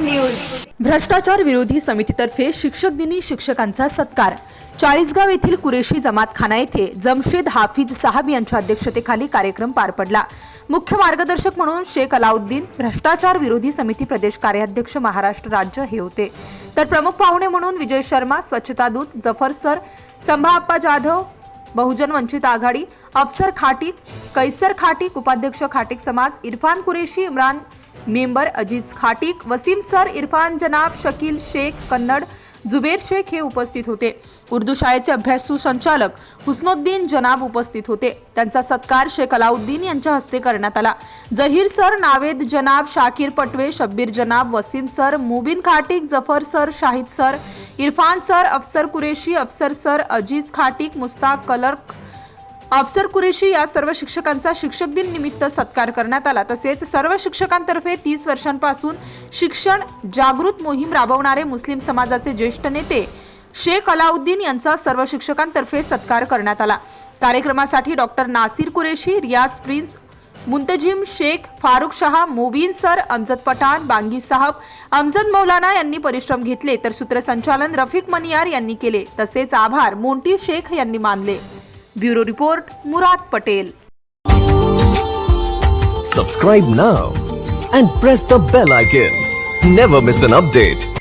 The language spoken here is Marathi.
न्यूज. भ्रष्टाचार विरोधी समितीतर्फे शिक्षक दिनी शिक्षकांचा सत्कार. चाळीसगाव येथील कुरेशी जमातखाना येथे जमशेद हाफिज साहब यांच्या अध्यक्षतेखाली कार्यक्रम पार पडला. मुख्य मार्गदर्शक म्हणून शेख अलाउद्दीन भ्रष्टाचार विरोधी समिती प्रदेश कार्याध्यक्ष महाराष्ट्र राज्य हे होते. तर प्रमुख पाहुणे म्हणून विजय शर्मा स्वच्छता दूत जफर सर संभाप्पा जाधव बहुजन वंचित आघाडी अफसर खाटीक कैसर खाटीक उपाध्यक्ष खाटीक समाज इरफान कुरेशी इम्रान मेंबर अजीज खाटीक वसीम सर इरफान जनाब शकील शेख कन्नड जुबेर शेख हे उपस्थित होते. उर्दू शाळेचे अभ्यासू संचालक हुस्नोद्दीन जनाब उपस्थित होते. त्यांचा सत्कार शेख अलाउद्दीन यांच्या हस्ते करण्यात आला. जहीर सर नावेद जनाब शाकीर पटवे शब्बीर जनाब Waseem sir Mubin Khatik Zafar sir Shahid sir Irfan sir Afsar Qureshi Afsar sir Aziz Khatik Mushtaq clerk Afsar Qureshi या सर्व शिक्षकांचा शिक्षक दिन निमित्त सत्कार करण्यात आला. तसेच सर्व शिक्षकांतर्फे तीस वर्षांपासून शिक्षण जागृत मोहीम राबवणारे मुस्लिम समाजाचे ज्येष्ठ नेते शेख अलाउद्दीन यांचा सर्व शिक्षकांतर्फे सत्कार करण्यात आला. कार्यक्रमासाठी doctor Nasir Qureshi Riyaz Prince Muntazim Shaikh Farukh Shah Mubin sir Amjad Pathan Bangi साहब अमजद मौलाना यांनी परिश्रम घेतले तर सूत्रसंचालन रफिक मनियार यांनी केले. तसेच आभार मोंटी शेख यांनी मानले. Bureau report Murad Patel. Subscribe now and press the bell icon never miss an update